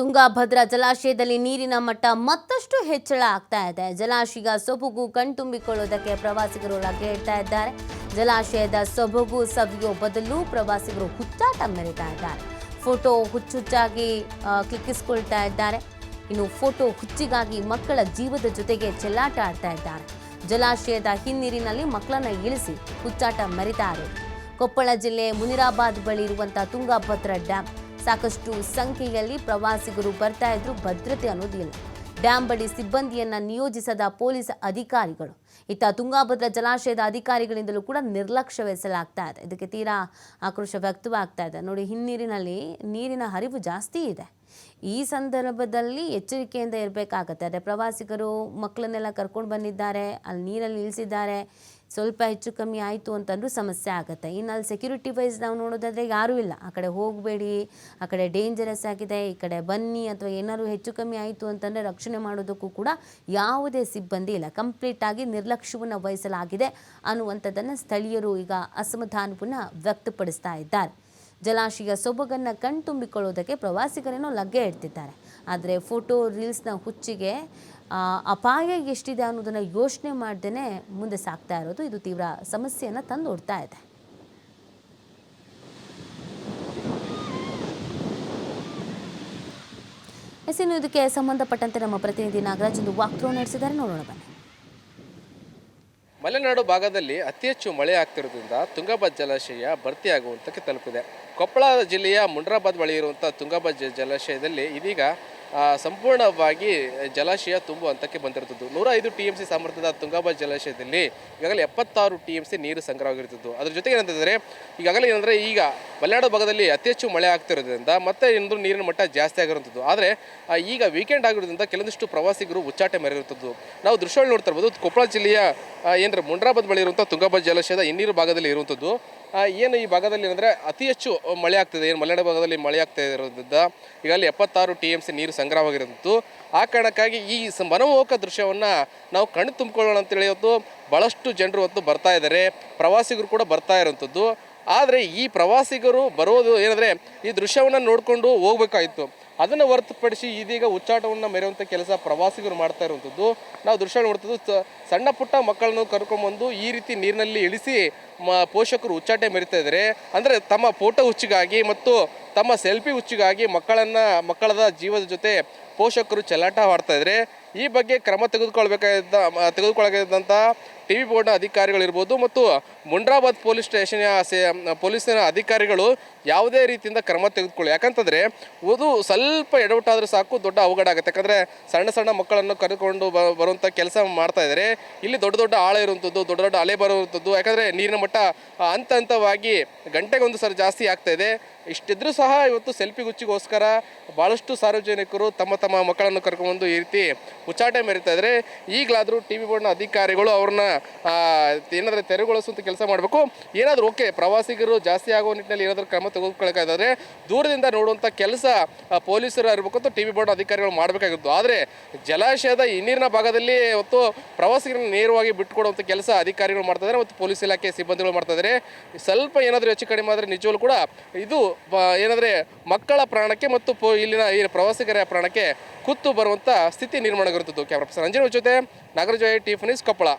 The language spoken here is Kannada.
ತುಂಗಭದ್ರಾ ಜಲಾಶಯದಲ್ಲಿ ನೀರಿನ ಮಟ್ಟ ಮತ್ತಷ್ಟು ಹೆಚ್ಚಳ ಆಗ್ತಾ ಇದೆ. ಜಲಾಶಯ ಸೊಬಗು ಕಣ್ತುಂಬಿಕೊಳ್ಳುವುದಕ್ಕೆ ಪ್ರವಾಸಿಗರು ಲಗ್ಗೆ ಇಡ್ತಾ ಇದ್ದಾರೆ. ಜಲಾಶಯದ ಸೊಬಗು ಸವಿಯೋ ಬದಲು ಪ್ರವಾಸಿಗರು ಹುಚ್ಚಾಟ ಮೆರೀತಾ ಇದ್ದಾರೆ. ಫೋಟೋ ಹುಚ್ಚುಚ್ಚಾಗಿ ಕ್ಲಿಕ್ಕಿಸಿಕೊಳ್ತಾ ಇದ್ದಾರೆ. ಇನ್ನು ಫೋಟೋ ಹುಚ್ಚಿಗಾಗಿ ಮಕ್ಕಳ ಜೀವದ ಜೊತೆಗೆ ಚೆಲ್ಲಾಟ ಆಡ್ತಾ ಇದ್ದಾರೆ. ಜಲಾಶಯದ ಹಿನ್ನೀರಿನಲ್ಲಿ ಮಕ್ಕಳನ್ನ ಇಳಿಸಿ ಹುಚ್ಚಾಟ ಮೆರಿತಾರೆ. ಕೊಪ್ಪಳ ಜಿಲ್ಲೆ ಮುನಿರಾಬಾದ್ ಬಳಿ ಇರುವಂತಹ ತುಂಗಾಭದ್ರಾ ಡ್ಯಾಂ ಸಾಕಷ್ಟು ಸಂಖ್ಯೆಯಲ್ಲಿ ಪ್ರವಾಸಿಗರು ಬರ್ತಾ ಇದ್ರು ಭದ್ರತೆ ಅನ್ನೋದಿಲ್ಲ ಡ್ಯಾಂ ಬಳಿ ಸಿಬ್ಬಂದಿಯನ್ನ ನಿಯೋಜಿಸದ ಪೊಲೀಸ್ ಅಧಿಕಾರಿಗಳು. ಇತ್ತ ತುಂಗಾಭದ್ರಾ ಜಲಾಶಯದ ಅಧಿಕಾರಿಗಳಿಂದಲೂ ಕೂಡ ನಿರ್ಲಕ್ಷ್ಯವೆಸಲಾಗ್ತಾ ಇದೆ. ಇದಕ್ಕೆ ತೀರಾ ಆಕ್ರೋಶ ವ್ಯಕ್ತವಾಗ್ತಾ ಇದೆ. ನೋಡಿ, ಹಿನ್ನೀರಿನಲ್ಲಿ ನೀರಿನ ಹರಿವು ಜಾಸ್ತಿ ಇದೆ. ಈ ಸಂದರ್ಭದಲ್ಲಿ ಎಚ್ಚರಿಕೆಯಿಂದ ಇರಬೇಕಾಗತ್ತೆ. ಅದೇ ಪ್ರವಾಸಿಗರು ಮಕ್ಕಳನ್ನೆಲ್ಲ ಕರ್ಕೊಂಡು ಬಂದಿದ್ದಾರೆ, ಅಲ್ಲಿ ನೀರಲ್ಲಿ ಇಳಿಸಿದ್ದಾರೆ ಸ್ವಲ್ಪ ಹೆಚ್ಚು ಕಮ್ಮಿ ಆಯಿತು ಅಂತಂದ್ರೂ ಸಮಸ್ಯೆ ಆಗುತ್ತೆ. ಇನ್ನು ಅಲ್ಲಿ ಸೆಕ್ಯೂರಿಟಿ ವೈಸ್ ನಾವು ನೋಡೋದಾದರೆ ಯಾರೂ ಇಲ್ಲ. ಆ ಕಡೆ ಹೋಗಬೇಡಿ, ಆ ಕಡೆ ಡೇಂಜರಸ್ ಆಗಿದೆ, ಈ ಕಡೆ ಬನ್ನಿ ಅಥವಾ ಏನಾದ್ರು ಹೆಚ್ಚು ಕಮ್ಮಿ ಆಯಿತು ಅಂತಂದರೆ ರಕ್ಷಣೆ ಮಾಡೋದಕ್ಕೂ ಕೂಡ ಯಾವುದೇ ಸಿಬ್ಬಂದಿ ಇಲ್ಲ. ಕಂಪ್ಲೀಟ್ ಆಗಿ ನಿರ್ಲಕ್ಷ್ಯವನ್ನು ವಹಿಸಲಾಗಿದೆ ಅನ್ನುವಂಥದ್ದನ್ನು ಸ್ಥಳೀಯರು ಈಗ ಅಸಮಾಧಾನವನ್ನು ವ್ಯಕ್ತಪಡಿಸ್ತಾ ಇದ್ದಾರೆ. ಜಲಾಶಯ ಸೊಬಗನ್ನು ಕಣ್ತುಂಬಿಕೊಳ್ಳೋದಕ್ಕೆ ಪ್ರವಾಸಿಗರೇನೋ ಲಗ್ಗೆ ಇಡ್ತಿದ್ದಾರೆ. ಆದರೆ ಫೋಟೋ, ರೀಲ್ಸ್ನ ಹುಚ್ಚಿಗೆ ಅಪಾಯ ಎಷ್ಟಿದೆ ಅನ್ನೋದನ್ನು ಯೋಚನೆ ಮಾಡ್ದೇ ಮುಂದೆ ಸಾಗ್ತಾ ಇರೋದು. ಇದು ತೀವ್ರ ಸಮಸ್ಯೆಯನ್ನು ತಂದೊಡ್ತಾ ಇದೆ. ಎಸ್ ಇನ್ನು ಇದಕ್ಕೆ ಸಂಬಂಧಪಟ್ಟಂತೆ ನಮ್ಮ ಪ್ರತಿನಿಧಿ ನಾಗರಾಜ್ ಒಂದು ವಾಕ್ಥ್ರೋ ನಡೆಸಿದ್ದಾರೆ. ನೋಡೋಣ ಬನ್ನಿ. ಮಲೆನಾಡು ಭಾಗದಲ್ಲಿ ಅತಿ ಹೆಚ್ಚು ಮಳೆ ಆಗ್ತಿರೋದ್ರಿಂದ ತುಂಗಭದ್ರಾ ಜಲಾಶಯ ಭರ್ತಿಯಾಗುವಂತಕ್ಕೆ ತಲುಪಿದೆ. ಕೊಪ್ಪಳ ಜಿಲ್ಲೆಯ ಮುಂಡ್ರಾಬಾದ್ ಬಳಿ ಇರುವಂಥ ತುಂಗಭದ್ರಾ ಜಲಾಶಯದಲ್ಲಿ ಇದೀಗ ಸಂಪೂರ್ಣವಾಗಿ ಜಲಾಶಯ ತುಂಬುವಂತಕ್ಕೆ ಬಂದಿರುತ್ತದ್ದು. ನೂರ ಐದು ಟಿ ಎಂ ಸಿ ಸಾಮರ್ಥ್ಯದ ತುಂಗಭದ್ರಾ ಜಲಾಶಯದಲ್ಲಿ ಈಗಾಗಲೇ ಎಪ್ಪತ್ತಾರು ಟಿ ಎಂ ಸಿ ನೀರು ಸಂಗ್ರಹವಾಗಿರುತ್ತದೆ ಅದ್ರ ಜೊತೆಗೆ ಏನಂತಂದರೆ ಈಗಾಗಲೇ ಏನಂದರೆ ಈಗ ಮಲೆನಾಡು ಭಾಗದಲ್ಲಿ ಅತಿ ಹೆಚ್ಚು ಮಳೆ ಆಗ್ತಿರೋದ್ರಿಂದ ಮತ್ತೆ ಇನ್ನೊಂದು ನೀರಿನ ಮಟ್ಟ ಜಾಸ್ತಿ ಆಗಿರುವಂಥದ್ದು ಆದರೆ ಈಗ ವೀಕೆಂಡ್ ಆಗಿರೋದ್ರಿಂದ ಕೆಲವೊಂದಿಷ್ಟು ಪ್ರವಾಸಿಗರು ಉಚ್ಚಾಟೆ ಮೆರೆಯುತ್ತದ್ದು ನಾವು ದೃಶ್ಯಗಳು ನೋಡ್ತಾ ಇರ್ಬೋದು, ಕೊಪ್ಪಳ ಜಿಲ್ಲೆಯ ಏನರ, ಮುಂಡ್ರಾಬಾದ್ ಬಳಿ ಇರುವಂಥ ತುಂಗಾಬಾ ಜಲಾಶಯದ ಇನ್ನೀರು ಭಾಗದಲ್ಲಿ ಇರುವಂಥದ್ದು ಏನು ಈ ಭಾಗದಲ್ಲಿ ಏನಂದರೆ ಅತಿ ಹೆಚ್ಚು ಮಳೆ ಆಗ್ತಿದೆ, ಏನು ಮಲೆನಾಡು ಭಾಗದಲ್ಲಿ ಮಳೆ ಆಗ್ತಾ ಇರೋದ್ರಿಂದ ಈಗಲ್ಲಿ ಎಪ್ಪತ್ತಾರು ಟಿ ಎಂ ಸಿ ನೀರು ಸಂಗ್ರಹವಾಗಿರೋದು ಆ ಕಾರಣಕ್ಕಾಗಿ ಈ ಮನಮೋಹಕ ದೃಶ್ಯವನ್ನು ನಾವು ಕಣ್ಣು ತುಂಬಿಕೊಳ್ಳೋಣ ಅಂತೇಳಿ ಇವತ್ತು ಭಾಳಷ್ಟು ಜನರು ಇವತ್ತು ಬರ್ತಾ ಇದ್ದಾರೆ. ಪ್ರವಾಸಿಗರು ಕೂಡ ಬರ್ತಾ ಇರೋಂಥದ್ದು ಆದರೆ ಈ ಪ್ರವಾಸಿಗರು ಬರೋದು ಏನಂದರೆ ಈ ದೃಶ್ಯವನ್ನು ನೋಡಿಕೊಂಡು ಹೋಗ್ಬೇಕಾಯಿತು. ಅದನ್ನು ಹೊರತುಪಡಿಸಿ ಇದೀಗ ಉಚ್ಚಾಟವನ್ನು ಮೆರೆಯುವಂಥ ಕೆಲಸ ಪ್ರವಾಸಿಗರು ಮಾಡ್ತಾ ಇರುವಂಥದ್ದು ನಾವು ದೃಶ್ಯ ನೋಡ್ತದ್ದು ಸಣ್ಣ ಪುಟ್ಟ ಮಕ್ಕಳನ್ನು ಕರ್ಕೊಂಬಂದು ಈ ರೀತಿ ನೀರಿನಲ್ಲಿ ಇಳಿಸಿ ಮ, ಪೋಷಕರು ಉಚ್ಚಾಟೆ ಮೆರಿತಾ ಇದ್ದಾರೆ. ಅಂದರೆ ತಮ್ಮ ಫೋಟೋ ಹುಚ್ಚಿಗಾಗಿ ಮತ್ತು ತಮ್ಮ ಸೆಲ್ಫಿ ಹುಚ್ಚಿಗಾಗಿ ಮಕ್ಕಳನ್ನು, ಮಕ್ಕಳದ ಜೀವದ ಜೊತೆ ಪೋಷಕರು ಚೆಲ್ಲಾಟ ಆಡ್ತಾ ಇದ್ದಾರೆ. ಈ ಬಗ್ಗೆ ಕ್ರಮ ತೆಗೆದುಕೊಳ್ಬೇಕಾದ ತೆಗೆದುಕೊಳ್ಳಬೇಕಾದಂಥ ಟಿ ವಿ ಬೋರ್ಡ್ನ ಅಧಿಕಾರಿಗಳಿರ್ಬೋದು ಮತ್ತು ಮುಂಡ್ರಾಬಾದ್ ಪೊಲೀಸ್ ಸ್ಟೇಷನ್ ಪೊಲೀಸಿನ ಅಧಿಕಾರಿಗಳು ಯಾವುದೇ ರೀತಿಯಿಂದ ಕ್ರಮ ತೆಗೆದುಕೊಳ್ಳಿ. ಯಾಕಂತಂದರೆ ಅದು ಸ್ವಲ್ಪ ಎಡವಟ್ಟಾದರೂ ಸಾಕು, ದೊಡ್ಡ ಅವಘಡ ಆಗುತ್ತೆ. ಯಾಕಂದರೆ ಸಣ್ಣ ಸಣ್ಣ ಮಕ್ಕಳನ್ನು ಕರೆದುಕೊಂಡು ಬರುವಂಥ ಕೆಲಸ ಮಾಡ್ತಾ ಇದ್ದಾರೆ. ಇಲ್ಲಿ ದೊಡ್ಡ ದೊಡ್ಡ ಆಳ ಇರುವಂಥದ್ದು ದೊಡ್ಡ ದೊಡ್ಡ ಅಲೆ ಬರುವಂಥದ್ದು ಯಾಕಂದರೆ ನೀರಿನ ಮಟ್ಟ ಹಂತ ಹಂತವಾಗಿ ಗಂಟೆಗೊಂದು ಸರಿ ಜಾಸ್ತಿ ಆಗ್ತಾ ಇದೆ. ಇಷ್ಟಿದ್ರೂ ಸಹ ಇವತ್ತು ಸೆಲ್ಫಿ ಗುಚ್ಚಿಗೋಸ್ಕರ ಭಾಳಷ್ಟು ಸಾರ್ವಜನಿಕರು ತಮ್ಮ ತಮ್ಮ ಮಕ್ಕಳನ್ನು ಕರ್ಕೊಂಡು ಈ ರೀತಿ ಉಚ್ಚಾಟೆ ಮೆರಿತಾ ಇದ್ದಾರೆ ಈಗಲಾದರೂ ಟಿ ವಿ ಬೋರ್ಡ್ನ ಅಧಿಕಾರಿಗಳು ಅವ್ರನ್ನ ಏನಾದರೂ ತೆರೆಗೊಳಿಸುವಂಥ ಕೆಲಸ ಮಾಡಬೇಕು. ಏನಾದರೂ ಓಕೆ, ಪ್ರವಾಸಿಗರು ಜಾಸ್ತಿ ಆಗುವ ನಿಟ್ಟಿನಲ್ಲಿ ಏನಾದರೂ ಕ್ರಮ ತೆಗೆದುಕೊಳ್ಳೋಕ್ಕಾದ್ರೆ ದೂರದಿಂದ ನೋಡುವಂಥ ಕೆಲಸ ಪೊಲೀಸರು ಇರಬೇಕು ಅಂತ ಟಿ ವಿ ಬೋರ್ಡ್ನ ಅಧಿಕಾರಿಗಳು ಮಾಡಬೇಕಾಗಿತ್ತು. ಆದರೆ ಜಲಾಶಯದ ಈ ನೀರಿನ ಭಾಗದಲ್ಲಿ ಇವತ್ತು ಪ್ರವಾಸಿಗರನ್ನು ನೇರವಾಗಿ ಬಿಟ್ಟುಕೊಡುವಂಥ ಕೆಲಸ ಅಧಿಕಾರಿಗಳು ಮಾಡ್ತಾ ಇದ್ದಾರೆ ಮತ್ತು ಪೊಲೀಸ್ ಇಲಾಖೆ ಸಿಬ್ಬಂದಿಗಳು ಮಾಡ್ತಾ ಇದ್ದಾರೆ ಸ್ವಲ್ಪ ಏನಾದರೂ ಹೆಚ್ಚು ಕಡಿಮೆ ಆದರೆ ನಿಜವಲ್ಲೂ ಕೂಡ ಇದು ಏನಂದ್ರೆ ಮಕ್ಕಳ ಪ್ರಾಣಕ್ಕೆ ಮತ್ತು ಇಲ್ಲಿನ ಈ ಪ್ರವಾಸಿಗರ ಪ್ರಾಣಕ್ಕೆ ಕುತ್ತು ಬರುವಂಥ ಸ್ಥಿತಿ ನಿರ್ಮಾಣ ಆಗಿರುತ್ತದೆ ಕ್ಯಾಮ್ರಾ ಪರ್ಸನ್ ಅಂಜನ ಜೊತೆ ನಾಗರಾಜ್ ಟಿಫನೀಸ್ ಕೊಪ್ಪಳ.